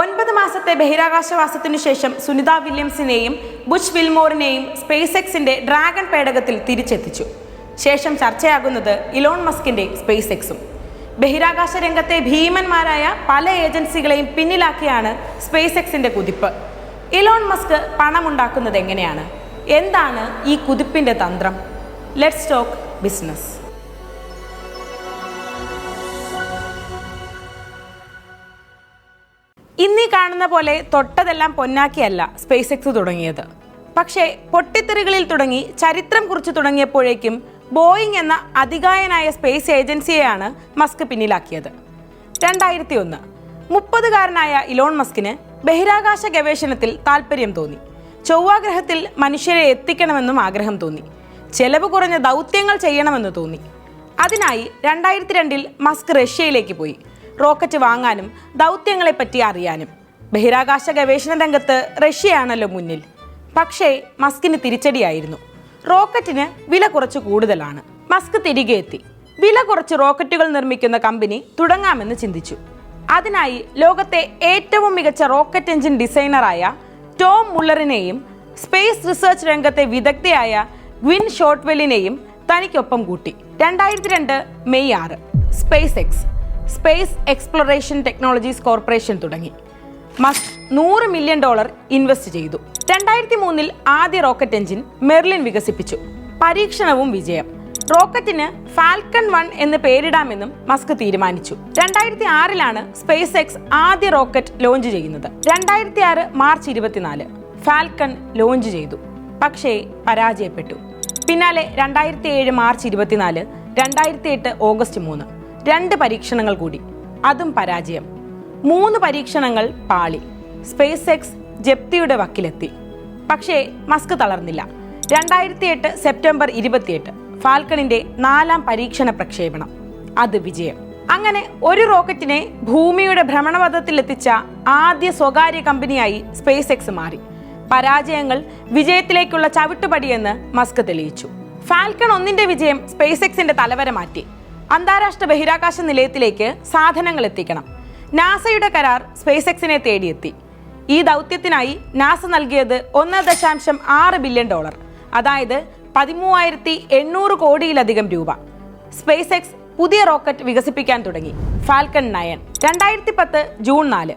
ഒൻപത് മാസത്തെ ബഹിരാകാശവാസത്തിനു ശേഷം സുനിത വില്യംസിനെയും ബുഷ് വിൽമോറിനെയും സ്പേസ് എക്സിന്റെ ഡ്രാഗൺ പേടകത്തിൽ തിരിച്ചെത്തിച്ചു. ശേഷം ചർച്ചയാകുന്നത് ഇലോൺ മസ്കിന്റെ സ്പേസ് എക്സും ബഹിരാകാശ രംഗത്തെ ഭീമന്മാരായ പല ഏജൻസികളെയും പിന്നിലാക്കിയാണ് സ്പേസ് എക്സിന്റെ കുതിപ്പ്. ഇലോൺ മസ്ക് പണമുണ്ടാക്കുന്നത് എങ്ങനെയാണ്? എന്താണ് ഈ കുതിപ്പിന്റെ തന്ത്രം? ലെറ്റ്സ് ടോക്ക് ബിസിനസ് ഇന്നീ കാണുന്ന പോലെ തൊട്ടതെല്ലാം പൊന്നാക്കിയല്ല സ്പേസ് എക്സ് തുടങ്ങിയത്. പക്ഷേ പൊട്ടിത്തെറികളിൽ തുടങ്ങി ചരിത്രം കുറിച്ച് തുടങ്ങിയപ്പോഴേക്കും ബോയിങ് എന്ന അധികായനായ സ്പേസ് ഏജൻസിയെയാണ് മസ്ക് പിന്നിലാക്കിയത്. രണ്ടായിരത്തി ഒന്ന് മുപ്പതുകാരനായ ഇലോൺ മസ്കിന് ബഹിരാകാശ ഗവേഷണത്തിൽ താല്പര്യം തോന്നി. ചൊവ്വാഗ്രഹത്തിൽ മനുഷ്യരെ എത്തിക്കണമെന്നും ആഗ്രഹം തോന്നി. ചെലവ് കുറഞ്ഞ ദൗത്യങ്ങൾ ചെയ്യണമെന്ന് തോന്നി. അതിനായി രണ്ടായിരത്തി രണ്ടിൽ മസ്ക് റഷ്യയിലേക്ക് പോയി. റോക്കറ്റ് വാങ്ങാനും ദൗത്യങ്ങളെപ്പറ്റി അറിയാനും. ബഹിരാകാശ ഗവേഷണ രംഗത്ത് റഷ്യയാണല്ലോ മുന്നിൽ. പക്ഷേ മസ്കിന് തിരിച്ചടിയായിരുന്നു. റോക്കറ്റിന് വില കുറച്ച് കൂടുതലാണ്. മസ്ക് തിരികെ എത്തി. വില കുറച്ച് റോക്കറ്റുകൾ നിർമ്മിക്കുന്ന കമ്പനി തുടങ്ങാമെന്ന് ചിന്തിച്ചു. അതിനായി ലോകത്തെ ഏറ്റവും മികച്ച റോക്കറ്റ് എഞ്ചിൻ ഡിസൈനറായ ടോം മുള്ളറിനെയും സ്പേസ് റിസർച്ച് രംഗത്തെ വിദഗ്ധയായ ഗ്വിൻ ഷോട്ട്വെല്ലിനെയും തനിക്കൊപ്പം കൂട്ടി. രണ്ടായിരത്തി രണ്ട് മെയ് ആറ്. SpaceX. Space exploration technologies corporation തുടങ്ങി. മസ്ക് നൂറ് മില്യൺ ഡോളർ ഇൻവെസ്റ്റ് ചെയ്തു. രണ്ടായിരത്തി മൂന്നിൽ ആദ്യ റോക്കറ്റ് എഞ്ചിൻ മെർലിൻ വികസിപ്പിച്ചു. പരീക്ഷണവും വിജയം. റോക്കറ്റിന് ഫാൽക്കൺ വൺ എന്ന് പേരിടാമെന്നും മസ്ക് തീരുമാനിച്ചു. രണ്ടായിരത്തി ആറിലാണ് സ്പേസ് എക്സ് ആദ്യ റോക്കറ്റ് ലോഞ്ച് ചെയ്യുന്നത്. രണ്ടായിരത്തി ആറ് മാർച്ച് ഇരുപത്തിനാല് ഫാൽക്കൺ ലോഞ്ച് ചെയ്തു. പക്ഷേ പരാജയപ്പെട്ടു. പിന്നാലെ രണ്ടായിരത്തി ഏഴ് മാർച്ച് ഇരുപത്തിനാല് രണ്ടായിരത്തി എട്ട് ഓഗസ്റ്റ് മൂന്ന്. രണ്ട് പരീക്ഷണങ്ങൾ കൂടി. അതും പരാജയം. മൂന്ന് പരീക്ഷണങ്ങൾ പാളി. സ്പേസ് എക്സ് ജപ്തിയുടെ വക്കിലെത്തി. പക്ഷേ മസ്ക് തളർന്നില്ല. രണ്ടായിരത്തി എട്ട് സെപ്റ്റംബർ ഇരുപത്തിയെട്ട് ഫാൽക്കണിന്റെ നാലാം പരീക്ഷണ പ്രക്ഷേപണം. അത് വിജയം. അങ്ങനെ ഒരു റോക്കറ്റിനെ ഭൂമിയുടെ ഭ്രമണപഥത്തിൽ എത്തിച്ച ആദ്യ സ്വകാര്യ കമ്പനിയായി സ്പേസ് എക്സ് മാറി. പരാജയങ്ങൾ വിജയത്തിലേക്കുള്ള ചവിട്ടുപടിയെന്ന് മസ്ക് തെളിയിച്ചു. ഫാൽക്കൺ ഒന്നിന്റെ വിജയം സ്പേസ് എക്സിന്റെ തലവരെ മാറ്റി. അന്താരാഷ്ട്ര ബഹിരാകാശ നിലയത്തിലേക്ക് സാധനങ്ങൾ എത്തിക്കണം. നാസയുടെ കരാർ സ്പേസ് എക്സിനെ തേടിയെത്തി. ഈ ദൗത്യത്തിനായി നാസ നൽകിയത് ഒന്ന് ദശാംശം ആറ് ബില്യൺ ഡോളർ അതായത് പതിമൂവായിരത്തി എണ്ണൂറ് കോടിയിലധികം രൂപ. സ്പേസ് എക്സ് പുതിയ റോക്കറ്റ് വികസിപ്പിക്കാൻ തുടങ്ങി. ഫാൽക്കൺ നയൻ രണ്ടായിരത്തി പത്ത് ജൂൺ നാല്.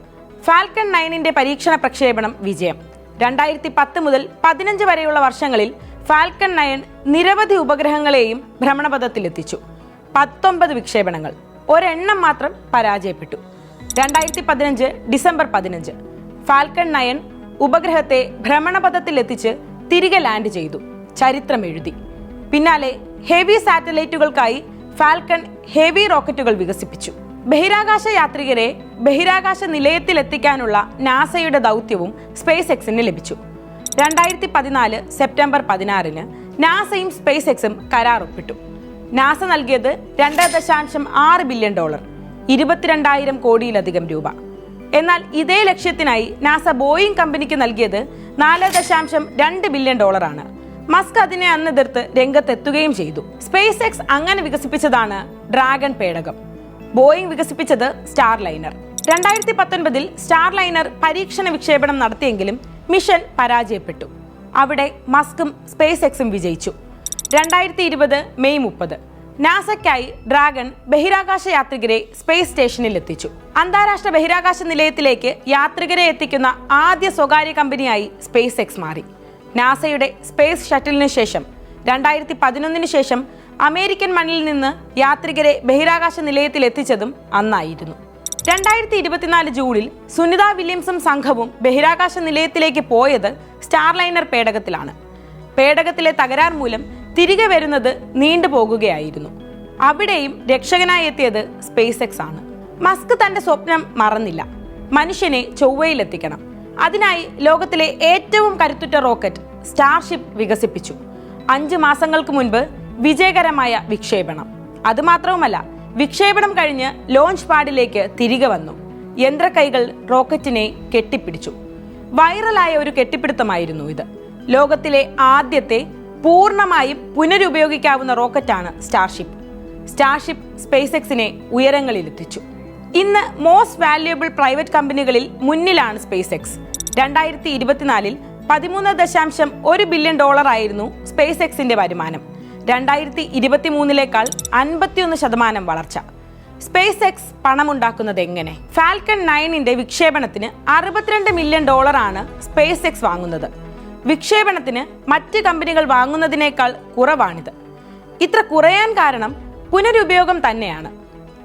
ഫാൽക്കൺ നയനിന്റെ പരീക്ഷണ പ്രക്ഷേപണം വിജയം. രണ്ടായിരത്തി പത്ത് മുതൽ പതിനഞ്ച് വരെയുള്ള വർഷങ്ങളിൽ ഫാൽക്കൺ നയൻ നിരവധി ഉപഗ്രഹങ്ങളെയും ഭ്രമണപഥത്തിലെത്തിച്ചു. പത്തൊമ്പത് വിക്ഷേപണങ്ങൾ. ഒരെണ്ണം മാത്രം പരാജയപ്പെട്ടു. രണ്ടായിരത്തി പതിനഞ്ച് ഡിസംബർ പതിനഞ്ച്. ഫാൽക്കൺ നയൻ ഉപഗ്രഹത്തെ ഭ്രമണപഥത്തിൽ എത്തിച്ച് തിരികെ ലാൻഡ് ചെയ്തു. ചരിത്രം എഴുതി. പിന്നാലെ ഹെവി സാറ്റലൈറ്റുകൾക്കായി ഫാൽക്കൺ ഹെവി റോക്കറ്റുകൾ വികസിപ്പിച്ചു. ബഹിരാകാശ യാത്രികരെ ബഹിരാകാശ നിലയത്തിൽ എത്തിക്കാനുള്ള നാസയുടെ ദൗത്യവും സ്പേസ് എക്സിന് ലഭിച്ചു. രണ്ടായിരത്തി പതിനാല് സെപ്റ്റംബർ പതിനാറിന് നാസയും സ്പേസ് എക്സും കരാർ ഒപ്പിട്ടു. നാസ നൽകിയത് രണ്ട് ദശാംശം ആറ് ബില്യൺ ഡോളർ ഇരുപത്തിരണ്ടായിരം കോടിയിലധികം രൂപ. എന്നാൽ ഇതേ ലക്ഷ്യത്തിനായി നാസ ബോയിങ് കമ്പനിക്ക് നൽകിയത് നാല് ദശാംശം രണ്ട് ബില്യൺ ഡോളറാണ്. മസ്ക് അതിനെ അന്ന് എതിർത്ത് രംഗത്തെത്തുകയും ചെയ്തു. സ്പേസ് എക്സ് അങ്ങനെ വികസിപ്പിച്ചതാണ് ഡ്രാഗൺ പേടകം. ബോയിങ് വികസിപ്പിച്ചത് സ്റ്റാർ ലൈനർ രണ്ടായിരത്തി പത്തൊൻപതിൽ സ്റ്റാർ ലൈനർ പരീക്ഷണ വിക്ഷേപണം നടത്തിയെങ്കിലും മിഷൻ പരാജയപ്പെട്ടു. അവിടെ മസ്കും സ്പേസ് എക്സും വിജയിച്ചു. രണ്ടായിരത്തി ഇരുപത് മെയ് മുപ്പത്. നാസയ്ക്കായി ഡ്രാഗൺ ബഹിരാകാശ യാത്രികരെ സ്പേസ് സ്റ്റേഷനിൽ എത്തിച്ചു അന്താരാഷ്ട്ര ബഹിരാകാശ നിലയത്തിലേക്ക് യാത്രികരെ എത്തിക്കുന്ന ആദ്യ സ്വകാര്യ കമ്പനിയായി സ്പേസ് എക്സ് മാറി. നാസയുടെ സ്പേസ് ഷട്ടിലിന് ശേഷം രണ്ടായിരത്തി പതിനൊന്നിന് ശേഷം അമേരിക്കൻ മണ്ണിൽ നിന്ന് യാത്രികരെ ബഹിരാകാശ നിലയത്തിൽ എത്തിച്ചതും അന്നായിരുന്നു. രണ്ടായിരത്തി ഇരുപത്തിനാല് ജൂണിൽ സുനിത വില്യംസും സംഘവും ബഹിരാകാശ നിലയത്തിലേക്ക് പോയത് സ്റ്റാർലൈനർ പേടകത്തിലാണ്. പേടകത്തിലെ തകരാർ മൂലം തിരികെ വരുന്നത് നീണ്ടുപോകുകയായിരുന്നു അവിടെയും രക്ഷകനായി എത്തിയത് സ്പേസ് എക്സ് ആണ്. മസ്ക് തന്റെ സ്വപ്നം മറന്നില്ല. മനുഷ്യനെ ചൊവ്വയിലെത്തിക്കണം. അതിനായി ലോകത്തിലെ ഏറ്റവും കരുത്തുറ്റ റോക്കറ്റ് സ്റ്റാർഷിപ്പ് വികസിപ്പിച്ചു. അഞ്ച് മാസങ്ങൾക്ക് മുൻപ് വിജയകരമായ വിക്ഷേപണം. അതുമാത്രവുമല്ല വിക്ഷേപണം കഴിഞ്ഞ് ലോഞ്ച് പാഡിലേക്ക് തിരികെ വന്നു. യന്ത്രക്കൈകൾ റോക്കറ്റിനെ കെട്ടിപ്പിടിച്ചു. വൈറലായ ഒരു കെട്ടിപ്പിടുത്തമായിരുന്നു ഇത്. ലോകത്തിലെ ആദ്യത്തെ പൂർണമായും പുനരുപയോഗിക്കാവുന്ന റോക്കറ്റാണ് സ്റ്റാർഷിപ്പ്. സ്റ്റാർഷിപ്പ് സ്പേസ് എക്സിനെ ഉയരങ്ങളിലെത്തിച്ചു. ഇന്ന് മോസ്റ്റ് വാല്യുബിൾ പ്രൈവറ്റ് കമ്പനികളിൽ മുന്നിലാണ് സ്പേസ് എക്സ് രണ്ടായിരത്തി ഇരുപത്തിനാലിൽ പതിമൂന്ന് ദശാംശം ഒരു ബില്യൺ ഡോളർ ആയിരുന്നു സ്പേസ് എക്സിന്റെ വരുമാനം. രണ്ടായിരത്തി ഇരുപത്തി മൂന്നിലേക്കാൾ അൻപത്തിയൊന്ന് ശതമാനം വളർച്ച. സ്പേസ് എക്സ് പണമുണ്ടാക്കുന്നത് എങ്ങനെ? ഫാൽക്കൺ നയനിന്റെ വിക്ഷേപണത്തിന് അറുപത്തിരണ്ട് മില്യൺ ഡോളറാണ് സ്പേസ് എക്സ് വാങ്ങുന്നത്. വിക്ഷേപണത്തിന് മറ്റ് കമ്പനികൾ വാങ്ങുന്നതിനേക്കാൾ കുറവാണിത്. ഇത്ര കുറയാൻ കാരണം പുനരുപയോഗം തന്നെയാണ്.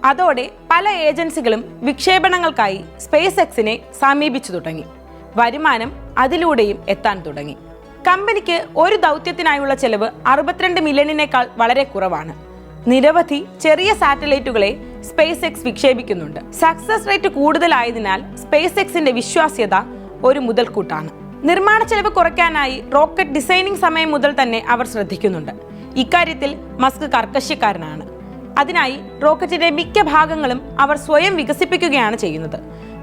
അതോടെ പല ഏജൻസികളും വിക്ഷേപണങ്ങൾക്കായി സ്പേസ് എക്സിനെ സമീപിച്ചു തുടങ്ങി. വരുമാനം അതിലൂടെയും എത്താൻ തുടങ്ങി. കമ്പനിക്ക് ഒരു ദൗത്യത്തിനായുള്ള ചെലവ് അറുപത്തിരണ്ട് മില്യണിനേക്കാൾ വളരെ കുറവാണ്. നിരവധി ചെറിയ സാറ്റലൈറ്റുകളെ സ്പേസ് എക്സ് വിക്ഷേപിക്കുന്നുണ്ട്. സക്സസ് റേറ്റ് കൂടുതലായതിനാൽ സ്പേസ് എക്സിന്റെ വിശ്വാസ്യത ഒരു മുതൽക്കൂട്ടാണ്. നിർമ്മാണ ചെലവ് കുറയ്ക്കാനായി റോക്കറ്റ് ഡിസൈനിങ് സമയം മുതൽ തന്നെ അവർ ശ്രദ്ധിക്കുന്നുണ്ട്. ഇക്കാര്യത്തിൽ മസ്ക് കർക്കശ്യക്കാരനാണ്. അതിനായി റോക്കറ്റിന്റെ മിക്ക ഭാഗങ്ങളും അവർ സ്വയം വികസിപ്പിക്കുകയാണ് ചെയ്യുന്നത്.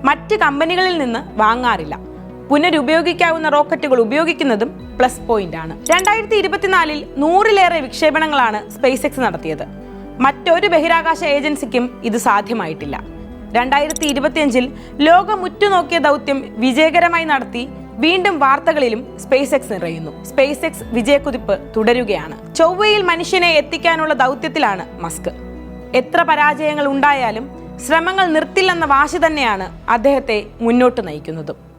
മറ്റ് കമ്പനികളിൽ നിന്ന് വാങ്ങാറില്ല. പുനരുപയോഗിക്കാവുന്ന റോക്കറ്റുകൾ ഉപയോഗിക്കുന്നതും പ്ലസ് പോയിന്റ് ആണ്. രണ്ടായിരത്തി ഇരുപത്തിനാലിൽ നൂറിലേറെ വിക്ഷേപണങ്ങളാണ് സ്പേസ് എക്സ് നടത്തിയത്. മറ്റൊരു ബഹിരാകാശ ഏജൻസിക്കും ഇത് സാധ്യമായിട്ടില്ല. രണ്ടായിരത്തി ഇരുപത്തിയഞ്ചിൽ ലോകം ഉറ്റുനോക്കിയ ദൗത്യം വിജയകരമായി നടത്തി വീണ്ടും വാർത്തകളിലും സ്പേസ് എക്സ് നിറയുന്നു. സ്പേസ് എക്സ് വിജയക്കുതിപ്പ് തുടരുകയാണ്. ചൊവ്വയിൽ മനുഷ്യനെ എത്തിക്കാനുള്ള ദൗത്യത്തിലാണ് മസ്ക്. എത്ര പരാജയങ്ങൾ ഉണ്ടായാലും ശ്രമങ്ങൾ നിർത്തില്ലെന്ന വാശി തന്നെയാണ് അദ്ദേഹത്തെ മുന്നോട്ട് നയിക്കുന്നതും.